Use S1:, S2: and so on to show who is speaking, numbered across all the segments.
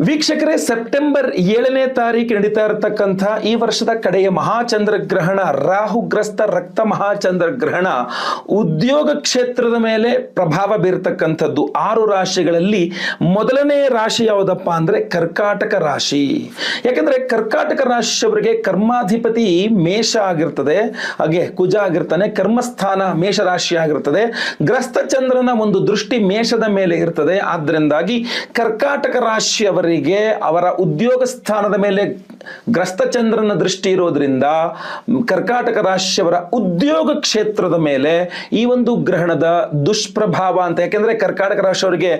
S1: ವೀಕ್ಷಕರೇ, ಸೆಪ್ಟೆಂಬರ್ ಏಳನೇ ತಾರೀಕು ನಡೀತಾ ಇರತಕ್ಕಂಥ ಈ ವರ್ಷದ ಕಡೆಯ ಮಹಾಚಂದ್ರಗ್ರಹಣ, ರಾಹುಗ್ರಸ್ತ ರಕ್ತ ಮಹಾಚಂದ್ರಗ್ರಹಣ, ಉದ್ಯೋಗ ಕ್ಷೇತ್ರದ ಮೇಲೆ ಪ್ರಭಾವ ಬೀರ್ತಕ್ಕಂಥದ್ದು. ಆರು ರಾಶಿಗಳಲ್ಲಿ ಮೊದಲನೇ ರಾಶಿ ಯಾವುದಪ್ಪ ಅಂದ್ರೆ ಕರ್ಕಾಟಕ ರಾಶಿ. ಯಾಕಂದ್ರೆ ಕರ್ಕಾಟಕ ರಾಶಿಯವರಿಗೆ ಕರ್ಮಾಧಿಪತಿ ಮೇಷ ಆಗಿರ್ತದೆ. ಹಾಗೆ ಕುಜ ಆಗಿರ್ತಾನೆ, ಕರ್ಮಸ್ಥಾನ ಮೇಷ ರಾಶಿ ಆಗಿರ್ತದೆ. ಗ್ರಸ್ತ ಚಂದ್ರನ ಒಂದು ದೃಷ್ಟಿ ಮೇಷದ ಮೇಲೆ ಇರ್ತದೆ. ಆದ್ದರಿಂದಾಗಿ ಕರ್ಕಾಟಕ ರಾಶಿಯವರಿಗೆ ಅವರ ಉದ್ಯೋಗ ಸ್ಥಾನದ ಮೇಲೆ ಗ್ರಸ್ತ ಚಂದ್ರನ ದೃಷ್ಟಿ ಇರೋದ್ರಿಂದ ಕರ್ಕಾಟಕ ರಾಶಿಯವರ ಉದ್ಯೋಗ ಕ್ಷೇತ್ರದ ಮೇಲೆ ಈ ಒಂದು ಗ್ರಹಣದ ದುಷ್ಪ್ರಭಾವ ಅಂತ, ಯಾಕೆಂದ್ರೆ ಕರ್ಕಾಟಕ ರಾಶಿಯವರಿಗೆ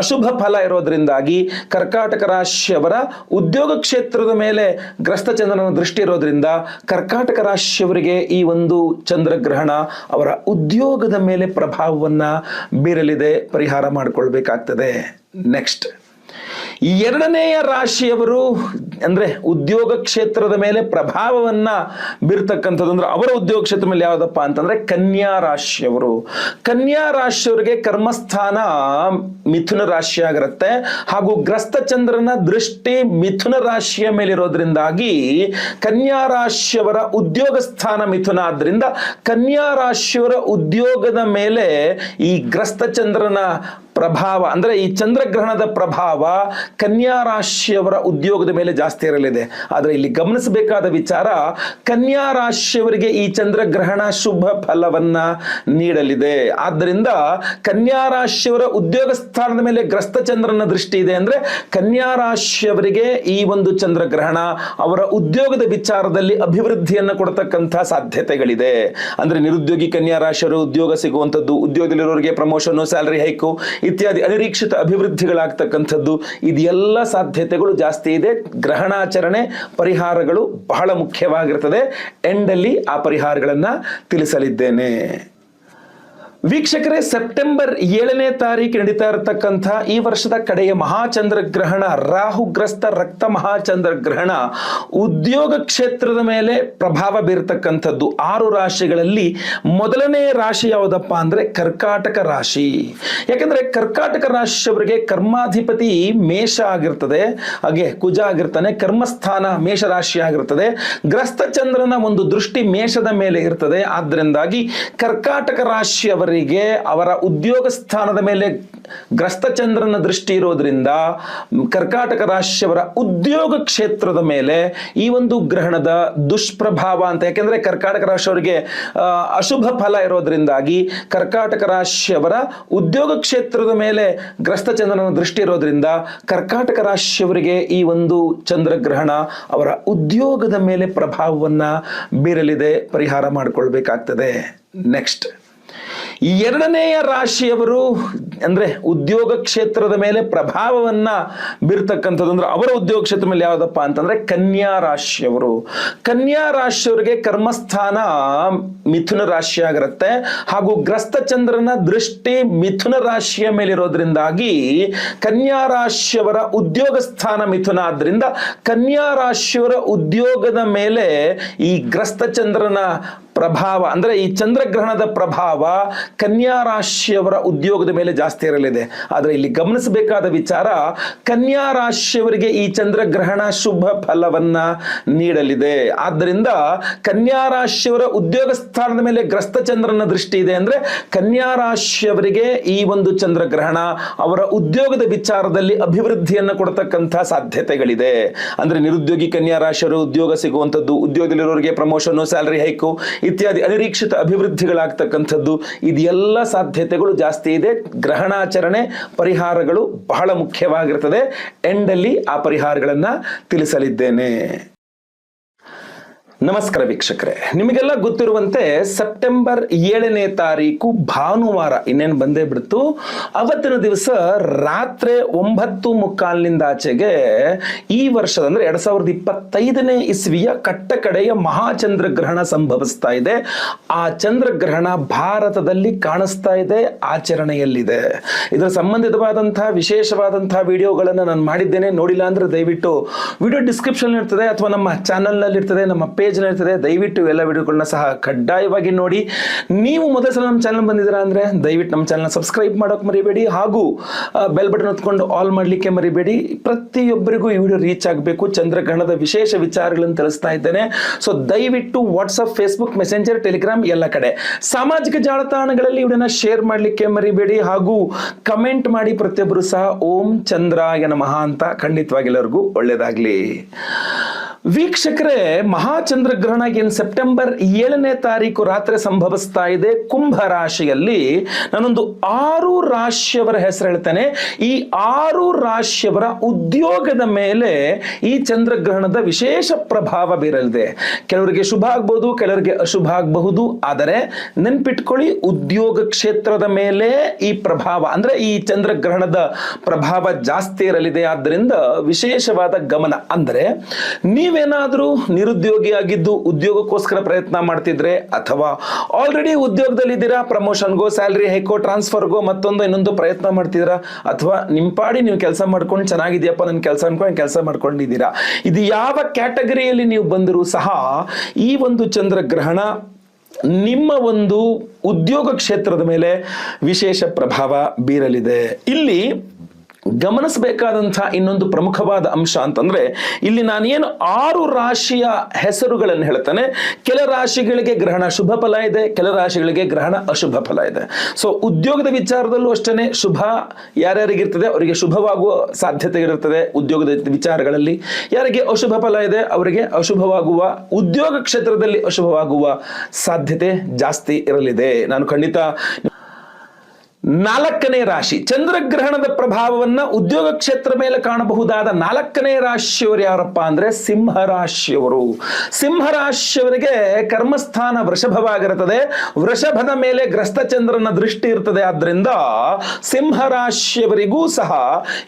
S1: ಅಶುಭ ಫಲ ಇರೋದ್ರಿಂದಾಗಿ ಕರ್ಕಾಟಕ ರಾಶಿಯವರ ಉದ್ಯೋಗ ಕ್ಷೇತ್ರದ ಮೇಲೆ ಗ್ರಸ್ತ ಚಂದ್ರನ ದೃಷ್ಟಿ ಇರೋದ್ರಿಂದ ಕರ್ಕಾಟಕ ರಾಶಿಯವರಿಗೆ ಈ ಒಂದು ಚಂದ್ರಗ್ರಹಣ ಅವರ ಉದ್ಯೋಗದ ಮೇಲೆ ಪ್ರಭಾವವನ್ನ ಬೀರಲಿದೆ, ಪರಿಹಾರ ಮಾಡಿಕೊಳ್ಬೇಕಾಗ್ತದೆ. ನೆಕ್ಸ್ಟ್ ಎರಡನೆಯ ರಾಶಿಯವರು ಅಂದ್ರೆ ಉದ್ಯೋಗ ಕ್ಷೇತ್ರದ ಮೇಲೆ ಪ್ರಭಾವವನ್ನ ಬೀರ್ತಕ್ಕಂಥದ್ದು ಅಂದ್ರೆ ಅವರ ಉದ್ಯೋಗ ಕ್ಷೇತ್ರ ಮೇಲೆ ಯಾವುದಪ್ಪ ಅಂತಂದ್ರೆ ಕನ್ಯಾ ರಾಶಿಯವರು. ಕನ್ಯಾ ರಾಶಿಯವರಿಗೆ ಕರ್ಮಸ್ಥಾನ ಮಿಥುನ ರಾಶಿಯಾಗಿರುತ್ತೆ ಹಾಗೂ ಗ್ರಸ್ತ ಚಂದ್ರನ ದೃಷ್ಟಿ ಮಿಥುನ ರಾಶಿಯ ಮೇಲಿರೋದ್ರಿಂದಾಗಿ ಕನ್ಯಾ ರಾಶಿಯವರ ಉದ್ಯೋಗ ಸ್ಥಾನ ಮಿಥುನ. ಆದ್ರಿಂದ ಕನ್ಯಾ ರಾಶಿಯವರ ಉದ್ಯೋಗದ ಮೇಲೆ ಈ ಗ್ರಸ್ತ ಚಂದ್ರನ ಪ್ರಭಾವ, ಅಂದ್ರೆ ಈ ಚಂದ್ರಗ್ರಹಣದ ಪ್ರಭಾವ ಕನ್ಯಾ ರಾಶಿಯವರ ಉದ್ಯೋಗದ ಮೇಲೆ ಜಾಸ್ತಿ ಇರಲಿದೆ. ಆದರೆ ಇಲ್ಲಿ ಗಮನಿಸಬೇಕಾದ ವಿಚಾರ ಕನ್ಯಾ ರಾಶಿಯವರಿಗೆ ಈ ಚಂದ್ರಗ್ರಹಣ ಶುಭ ಫಲವನ್ನ ನೀಡಲಿದೆ. ಆದ್ದರಿಂದ ಕನ್ಯಾ ರಾಶಿಯವರ ಉದ್ಯೋಗ ಸ್ಥಾನದ ಮೇಲೆ ಗ್ರಸ್ತ ಚಂದ್ರನ ದೃಷ್ಟಿ ಇದೆ ಅಂದ್ರೆ ಕನ್ಯಾ ರಾಶಿಯವರಿಗೆ ಈ ಒಂದು ಚಂದ್ರಗ್ರಹಣ ಅವರ ಉದ್ಯೋಗದ ವಿಚಾರದಲ್ಲಿ ಅಭಿವೃದ್ಧಿಯನ್ನು ಕೊಡತಕ್ಕಂಥ ಸಾಧ್ಯತೆಗಳಿದೆ. ಅಂದ್ರೆ ನಿರುದ್ಯೋಗಿ ಕನ್ಯಾ ರಾಶಿಯವರು ಉದ್ಯೋಗ ಸಿಗುವಂಥದ್ದು, ಉದ್ಯೋಗದಲ್ಲಿರೋರಿಗೆ ಪ್ರಮೋಷನ್ ಸ್ಯಾಲರಿ ಹೈಕು ಇತ್ಯಾದಿ ಅನಿರೀಕ್ಷಿತ ಅಭಿವೃದ್ಧಿಗಳಾಗ್ತಕ್ಕಂಥದ್ದು ಇದೆಲ್ಲ ಸಾಧ್ಯತೆಗಳು ಜಾಸ್ತಿ ಇದೆ. ಗ್ರಹಣಾಚರಣೆ ಪರಿಹಾರಗಳು ಬಹಳ ಮುಖ್ಯವಾಗಿರ್ತದೆ. ಎಂಡಲ್ಲಿ ಆ ಪರಿಹಾರಗಳನ್ನು ತಿಳಿಸಲಿದ್ದೇನೆ. ವೀಕ್ಷಕರೇ, ಸೆಪ್ಟೆಂಬರ್ ಏಳನೇ ತಾರೀಕು ನಡೀತಾ ಇರತಕ್ಕಂಥ ಈ ವರ್ಷದ ಕಡೆಯ ಮಹಾಚಂದ್ರಗ್ರಹಣ, ರಾಹುಗ್ರಸ್ತ ರಕ್ತ ಮಹಾಚಂದ್ರಗ್ರಹಣ, ಉದ್ಯೋಗ ಕ್ಷೇತ್ರದ ಮೇಲೆ ಪ್ರಭಾವ ಬೀರತಕ್ಕಂಥದ್ದು. ಆರು ರಾಶಿಗಳಲ್ಲಿ ಮೊದಲನೇ ರಾಶಿ ಯಾವುದಪ್ಪ ಅಂದ್ರೆ ಕರ್ಕಾಟಕ ರಾಶಿ. ಯಾಕಂದ್ರೆ ಕರ್ಕಾಟಕ ರಾಶಿಯವರಿಗೆ ಕರ್ಮಾಧಿಪತಿ ಮೇಷ ಆಗಿರ್ತದೆ. ಹಾಗೆ ಕುಜ ಆಗಿರ್ತಾನೆ, ಕರ್ಮಸ್ಥಾನ ಮೇಷ ರಾಶಿ ಆಗಿರ್ತದೆ. ಗ್ರಸ್ತ ಚಂದ್ರನ ಒಂದು ದೃಷ್ಟಿ ಮೇಷದ ಮೇಲೆ ಇರ್ತದೆ. ಆದ್ರಿಂದಾಗಿ ಕರ್ಕಾಟಕ ರಾಶಿಯವರಿಗೆ ಅವರ ಉದ್ಯೋಗ ಸ್ಥಾನದ ಮೇಲೆ ಗ್ರಸ್ತ ಚಂದ್ರನ ದೃಷ್ಟಿ ಇರೋದ್ರಿಂದ ಕರ್ಕಾಟಕ ರಾಶಿಯವರ ಉದ್ಯೋಗ ಕ್ಷೇತ್ರದ ಮೇಲೆ ಈ ಒಂದು ಗ್ರಹಣದ ದುಷ್ಪ್ರಭಾವ ಅಂತ, ಯಾಕೆಂದ್ರೆ ಕರ್ಕಾಟಕ ರಾಶಿಯವರಿಗೆ ಅಶುಭ ಫಲ ಇರೋದ್ರಿಂದಾಗಿ ಕರ್ಕಾಟಕ ರಾಶಿಯವರ ಉದ್ಯೋಗ ಕ್ಷೇತ್ರದ ಮೇಲೆ ಗ್ರಸ್ತ ಚಂದ್ರನ ದೃಷ್ಟಿ ಇರೋದ್ರಿಂದ ಕರ್ಕಾಟಕ ರಾಶಿಯವರಿಗೆ ಈ ಒಂದು ಚಂದ್ರಗ್ರಹಣ ಅವರ ಉದ್ಯೋಗದ ಮೇಲೆ ಪ್ರಭಾವವನ್ನ ಬೀರಲಿದೆ, ಪರಿಹಾರ ಮಾಡಿಕೊಳ್ಬೇಕಾಗ್ತದೆ. ನೆಕ್ಸ್ಟ್. ಎರಡನೆಯ ರಾಶಿಯವರು ಅಂದ್ರೆ ಉದ್ಯೋಗ ಕ್ಷೇತ್ರದ ಮೇಲೆ ಪ್ರಭಾವವನ್ನ ಬೀರ್ತಕ್ಕಂಥದ್ದು. ಅಂದ್ರೆ ಅವರ ಉದ್ಯೋಗ ಕ್ಷೇತ್ರ ಮೇಲೆ ಯಾವುದಪ್ಪ ಅಂತಂದ್ರೆ ಕನ್ಯಾ ರಾಶಿಯವರು. ಕನ್ಯಾ ರಾಶಿಯವರಿಗೆ ಕರ್ಮಸ್ಥಾನ ಮಿಥುನ ರಾಶಿಯಾಗಿರುತ್ತೆ ಹಾಗೂ ಗ್ರಸ್ತ ಚಂದ್ರನ ದೃಷ್ಟಿ ಮಿಥುನ ರಾಶಿಯ ಮೇಲಿರೋದ್ರಿಂದಾಗಿ ಕನ್ಯಾ ರಾಶಿಯವರ ಉದ್ಯೋಗ ಸ್ಥಾನ ಮಿಥುನ ಆದ್ರಿಂದ ಕನ್ಯಾ ರಾಶಿಯವರ ಉದ್ಯೋಗದ ಮೇಲೆ ಈ ಗ್ರಸ್ತ ಚಂದ್ರನ ಪ್ರಭಾವ, ಅಂದ್ರೆ ಈ ಚಂದ್ರಗ್ರಹಣದ ಪ್ರಭಾವ ಕನ್ಯಾ ರಾಶಿಯವರ ಉದ್ಯೋಗದ ಮೇಲೆ ಜಾಸ್ತಿ ಇರಲಿದೆ. ಆದರೆ ಇಲ್ಲಿ ಗಮನಿಸಬೇಕಾದ ವಿಚಾರ ಕನ್ಯಾ ರಾಶಿಯವರಿಗೆ ಈ ಚಂದ್ರಗ್ರಹಣ ಶುಭ ಫಲವನ್ನ ನೀಡಲಿದೆ. ಆದ್ದರಿಂದ ಕನ್ಯಾ ರಾಶಿಯವರ ಉದ್ಯೋಗ ಸ್ಥಾನದ ಮೇಲೆ ಗ್ರಸ್ತ ಚಂದ್ರನ ದೃಷ್ಟಿ ಇದೆ ಅಂದ್ರೆ ಕನ್ಯಾ ರಾಶಿಯವರಿಗೆ ಈ ಒಂದು ಚಂದ್ರಗ್ರಹಣ ಅವರ ಉದ್ಯೋಗದ ವಿಚಾರದಲ್ಲಿ ಅಭಿವೃದ್ಧಿಯನ್ನು ಕೊಡತಕ್ಕಂಥ ಸಾಧ್ಯತೆಗಳಿದೆ. ಅಂದ್ರೆ ನಿರುದ್ಯೋಗಿ ಕನ್ಯಾ ರಾಶಿಯವರು ಉದ್ಯೋಗ ಸಿಗುವಂಥದ್ದು, ಉದ್ಯೋಗದಲ್ಲಿರೋರಿಗೆ ಪ್ರಮೋಷನ್ ಸ್ಯಾಲರಿ ಹೈಕು ಇತ್ಯಾದಿ ಅನಿರೀಕ್ಷಿತ ಅಭಿವೃದ್ಧಿಗಳಾಗ್ತಕ್ಕಂಥದ್ದು ಇದೆಲ್ಲ ಸಾಧ್ಯತೆಗಳು ಜಾಸ್ತಿ ಇದೆ. ಗ್ರಹಣಾಚರಣೆ ಪರಿಹಾರಗಳು ಬಹಳ ಮುಖ್ಯವಾಗಿರ್ತದೆ. ಎಂಡಲ್ಲಿ ಆ ಪರಿಹಾರಗಳನ್ನು ತಿಳಿಸಲಿದ್ದೇನೆ. ನಮಸ್ಕಾರ ವೀಕ್ಷಕರೇ. ನಿಮಗೆಲ್ಲ ಗೊತ್ತಿರುವಂತೆ ಸೆಪ್ಟೆಂಬರ್ ಏಳನೇ ತಾರೀಕು ಭಾನುವಾರ ಇನ್ನೇನು ಬಂದೇ ಬಿಡ್ತು. ಅವತ್ತಿನ ದಿವಸ ರಾತ್ರಿ ಒಂಬತ್ತು ಮುಕ್ಕಾಲಿನಿಂದ ಆಚೆಗೆ ಈ ವರ್ಷದ ಅಂದ್ರೆ ಎರಡ್ ಸಾವಿರದ ಇಪ್ಪತ್ತೈದನೇ ಇಸ್ವಿಯ ಕಟ್ಟಕಡೆಯ ಮಹಾಚಂದ್ರಗ್ರಹಣ ಸಂಭವಿಸ್ತಾ ಇದೆ. ಆ ಚಂದ್ರಗ್ರಹಣ ಭಾರತದಲ್ಲಿ ಕಾಣಿಸ್ತಾ ಇದೆ, ಆಚರಣೆಯಲ್ಲಿದೆ. ಇದರ ಸಂಬಂಧಿತವಾದಂತಹ ವಿಶೇಷವಾದಂತಹ ವಿಡಿಯೋಗಳನ್ನು ನಾನು ಮಾಡಿದ್ದೇನೆ. ನೋಡಿಲ್ಲ ಅಂದ್ರೆ ದಯವಿಟ್ಟು ವಿಡಿಯೋ ಡಿಸ್ಕ್ರಿಪ್ಷನ್ ಇರ್ತದೆ ಅಥವಾ ನಮ್ಮ ಚಾನಲ್ನಲ್ಲಿ ಇರ್ತದೆ ನಮ್ಮ ಪೇಜ್ ಉತ್ತೇಜನ ಇರ್ತದೆ ದಯವಿಟ್ಟು ಎಲ್ಲ ವಿಡಿಯೋಗಳನ್ನ ಸಹ ಕಡ್ಡಾಯವಾಗಿ ನೋಡಿ. ನೀವು ಮೊದಲ ಸಲ ನಮ್ಮ ಚಾನಲ್ ಬಂದಿದ್ದೀರಾ ಅಂದ್ರೆ ದಯವಿಟ್ಟು ನಮ್ಮ ಚಾನಲ್ನ ಸಬ್ಸ್ಕ್ರೈಬ್ ಮಾಡೋಕೆ ಮರಿಬೇಡಿ. ಹಾಗೂ ಬೆಲ್ ಬಟನ್ ಹೊತ್ಕೊಂಡು ಆಲ್ ಮಾಡಲಿಕ್ಕೆ ಮರಿಬೇಡಿ. ಪ್ರತಿಯೊಬ್ಬರಿಗೂ ಈ ವಿಡಿಯೋ ರೀಚ್ ಆಗಬೇಕು. ಚಂದ್ರಗ್ರಹಣದ ವಿಶೇಷ ವಿಚಾರಗಳನ್ನು ತಿಳಿಸ್ತಾ ಇದ್ದೇನೆ. ಸೊ ದಯವಿಟ್ಟು ವಾಟ್ಸಪ್ ಫೇಸ್ಬುಕ್ ಮೆಸೆಂಜರ್ ಟೆಲಿಗ್ರಾಮ್ ಎಲ್ಲ ಕಡೆ. ಸಾಮಾಜಿಕ ಜಾಲತಾಣಗಳಲ್ಲಿ ಇವಡನ್ನ ಶೇರ್ ಮಾಡಲಿಕ್ಕೆ ಮರಿಬೇಡಿ. ಹಾಗೂ ಕಮೆಂಟ್ ಮಾಡಿ ಪ್ರತಿಯೊಬ್ಬರು ಸಹ, ಓಂ ಚಂದ್ರಾಯ ನಮಃ ಅಂತ ಖಂಡಿತವಾಗಿ ಎಲ್ಲರಿಗೂ ಒಳ್ಳೇದಾಗ್ಲಿ. ವೀಕ್ಷಕರೇ ಮಹಾಚಂದ್ರಗ್ರಹಣ ಏನು ಸೆಪ್ಟೆಂಬರ್ ಏಳನೇ ತಾರೀಕು ರಾತ್ರಿ ಸಂಭವಿಸ್ತಾ ಇದೆ. ಕುಂಭ ರಾಶಿಯಲ್ಲಿ ನಾನೊಂದು ಆರು ರಾಶಿಯವರ ಹೆಸರು ಹೇಳ್ತೇನೆ. ಈ ಆರು ರಾಶಿಯವರ ಉದ್ಯೋಗದ ಮೇಲೆ ಈ ಚಂದ್ರಗ್ರಹಣದ ವಿಶೇಷ ಪ್ರಭಾವ ಬೀರಲಿದೆ. ಕೆಲವರಿಗೆ ಶುಭ ಆಗ್ಬಹುದು ಕೆಲವರಿಗೆ ಅಶುಭ ಆಗಬಹುದು. ಆದರೆ ನೆನ್ಪಿಟ್ಕೊಳ್ಳಿ, ಉದ್ಯೋಗ ಕ್ಷೇತ್ರದ ಮೇಲೆ ಈ ಪ್ರಭಾವ, ಅಂದ್ರೆ ಈ ಚಂದ್ರಗ್ರಹಣದ ಪ್ರಭಾವ ಜಾಸ್ತಿ ಇರಲಿದೆ. ಆದ್ದರಿಂದ ವಿಶೇಷವಾದ ಗಮನ, ಅಂದ್ರೆ ನೀವೇನಾದರೂ ನಿರುದ್ಯೋಗಿ ಆಗಿದ್ದು ಉದ್ಯೋಗಕ್ಕೋಸ್ಕರ ಪ್ರಯತ್ನ ಮಾಡ್ತಿದ್ರೆ ಅಥವಾ ಆಲ್ರೆಡಿ ಉದ್ಯೋಗದಲ್ಲಿದ್ದೀರಾ ಪ್ರಮೋಷನ್ಗೋ ಸ್ಯಾಲ್ರಿ ಹೈಕೋ ಟ್ರಾನ್ಸ್ಫರ್ಗೋ ಮತ್ತೊಂದು ಇನ್ನೊಂದು ಪ್ರಯತ್ನ ಮಾಡ್ತಿದ್ದೀರಾ, ಅಥವಾ ನಿಮ್ಮ ಪಾಡಿ ನೀವು ಕೆಲಸ ಮಾಡ್ಕೊಂಡು ಚೆನ್ನಾಗಿದೆಯಪ್ಪ ನನ್ನ ಕೆಲಸ ಅನ್ಕೊಂಡು ಕೆಲಸ ಮಾಡ್ಕೊಂಡಿದ್ದೀರಾ. ಇದು ಯಾವ ಕ್ಯಾಟಗರಿಯಲ್ಲಿ ನೀವು ಬಂದರೂ ಸಹ ಈ ಒಂದು ಚಂದ್ರಗ್ರಹಣ ನಿಮ್ಮ ಒಂದು ಉದ್ಯೋಗ ಕ್ಷೇತ್ರದ ಮೇಲೆ ವಿಶೇಷ ಪ್ರಭಾವ ಬೀರಲಿದೆ. ಇಲ್ಲಿ ಗಮನಿಸಬೇಕಾದಂತಹ ಇನ್ನೊಂದು ಪ್ರಮುಖವಾದ ಅಂಶ ಅಂತಂದ್ರೆ, ಇಲ್ಲಿ ನಾನೇನು ಆರು ರಾಶಿಯ ಹೆಸರುಗಳನ್ನು ಹೇಳ್ತಾನೆ. ಕೆಲ ರಾಶಿಗಳಿಗೆ ಗ್ರಹಣ ಶುಭ ಫಲ ಇದೆ, ಕೆಲ ರಾಶಿಗಳಿಗೆ ಗ್ರಹಣ ಅಶುಭ ಫಲ ಇದೆ. ಸೊ ಉದ್ಯೋಗದ ವಿಚಾರದಲ್ಲೂ ಅಷ್ಟೇ ಶುಭ ಯಾರ್ಯಾರಿಗಿರ್ತದೆ, ಅವರಿಗೆ ಶುಭವಾಗುವ ಸಾಧ್ಯತೆ ಇರುತ್ತದೆ ಉದ್ಯೋಗದ ವಿಚಾರಗಳಲ್ಲಿ. ಯಾರಿಗೆ ಅಶುಭ ಫಲ ಇದೆ, ಅವರಿಗೆ ಅಶುಭವಾಗುವ, ಉದ್ಯೋಗ ಕ್ಷೇತ್ರದಲ್ಲಿ ಅಶುಭವಾಗುವ ಸಾಧ್ಯತೆ ಜಾಸ್ತಿ ಇರಲಿದೆ. ನಾನು ಖಂಡಿತ ನಾಲ್ಕನೇ ರಾಶಿ, ಚಂದ್ರಗ್ರಹಣದ ಪ್ರಭಾವವನ್ನ ಉದ್ಯೋಗ ಕ್ಷೇತ್ರ ಮೇಲೆ ಕಾಣಬಹುದಾದ ನಾಲ್ಕನೇ ರಾಶಿಯವರು ಯಾರಪ್ಪ ಅಂದ್ರೆ ಸಿಂಹರಾಶಿಯವರು. ಸಿಂಹರಾಶಿಯವರಿಗೆ ಸಿಂಹ ರಾಶಿಯವರಿಗೆ ಕರ್ಮಸ್ಥಾನ ವೃಷಭವಾಗಿರುತ್ತದೆ. ವೃಷಭದ ಮೇಲೆ ಗ್ರಸ್ತ ಚಂದ್ರನ ದೃಷ್ಟಿ ಇರ್ತದೆ. ಆದ್ರಿಂದ ಸಿಂಹರಾಶಿಯವರಿಗೂ ಸಹ